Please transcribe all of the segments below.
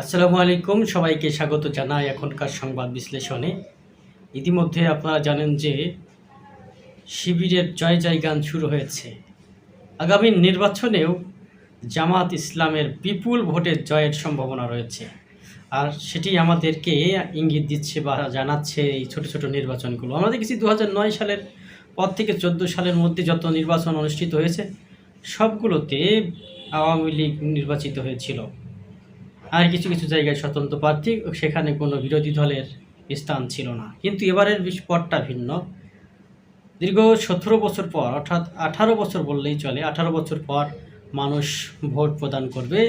আসসালামু আলাইকুম, সবাইকে স্বাগত জানাই এখনকার সংবাদ বিশ্লেষণে। ইতিমধ্যে আপনারা জানেন যে শিবিরের জয় জয় গান শুরু হয়েছে। আগামী নির্বাচনেও জামাত ইসলামের বিপুল ভোটের জয়ের সম্ভাবনা রয়েছে। আর সেটি আমাদেরকে ইঙ্গিত দিচ্ছে বা জানাচ্ছে এই ছোট ছোট নির্বাচনগুলো। আমরা দেখেছি দু সালের পর থেকে চোদ্দ সালের মধ্যে যত নির্বাচন অনুষ্ঠিত হয়েছে, সবগুলোতে আওয়ামী লীগ নির্বাচিত হয়েছিল। আর কিছু কিছু জায়গায় স্বতন্ত্র প্রার্থী, সেখানে কোনো বিরোধী দলের স্থান ছিল না। কিন্তু এবারের পটটা ভিন্ন। দীর্ঘ সতেরো বছর পর, অর্থাৎ আঠারো বছর বললেই চলে, আঠারো বছর পর মানুষ ভোট প্রদান করবে।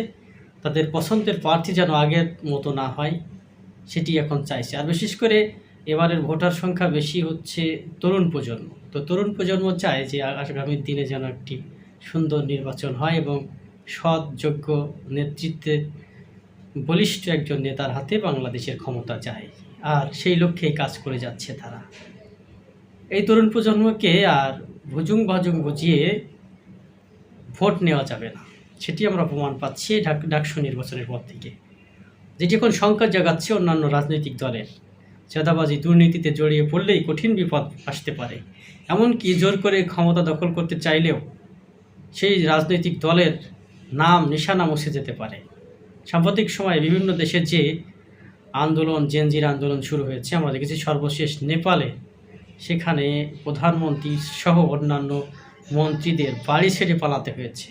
তাদের পছন্দের প্রার্থী যেন আগের মতো না হয়, সেটি এখন চাইছে। আর বিশেষ করে এবারের ভোটার সংখ্যা বেশি হচ্ছে তরুণ প্রজন্ম। তো তরুণ প্রজন্ম চায় যে আগামী দিনে যেন একটি সুন্দর নির্বাচন হয় এবং সৎ, যোগ্য নেতৃত্বে বলিষ্ঠ একজন নেতার হাতে বাংলাদেশের ক্ষমতা চায়, আর সেই লক্ষ্যেই কাজ করে যাচ্ছে তারা। এই তরুণ প্রজন্মকে আর ভুজুং ভাজুং বুঝিয়ে ভোট নেওয়া যাবে না, সেটি আমরা প্রমাণ পাচ্ছি ডাক ডাকসু নির্বাচনের পর থেকে। যেটি এখন সংকট জাগাচ্ছে অন্যান্য রাজনৈতিক দলের। চাঁদাবাজি দুর্নীতিতে জড়িয়ে পড়লেই কঠিন বিপদ আসতে পারে। এমনকি জোর করে ক্ষমতা দখল করতে চাইলেও সেই রাজনৈতিক দলের নাম, নিশানা মুছে যেতে পারে। সাম্প্রতিক সময়ে বিভিন্ন দেশে যে আন্দোলন জেনজির আন্দোলন শুরু হয়েছে আমরা দেখেছি সর্বশেষ নেপালে। সেখানে প্রধানমন্ত্রী সহ অন্যান্য মন্ত্রীদের বাড়ি ছেড়ে পালাতে হয়েছে।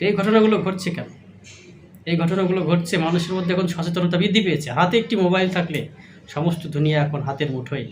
এই ঘটনাগুলো ঘটছে কেন? এই ঘটনাগুলো ঘটছে, মানুষের মধ্যে এখন সচেতনতা বৃদ্ধি পেয়েছে। হাতে একটি মোবাইল থাকলে সমস্ত দুনিয়া এখন হাতের মুঠোয়।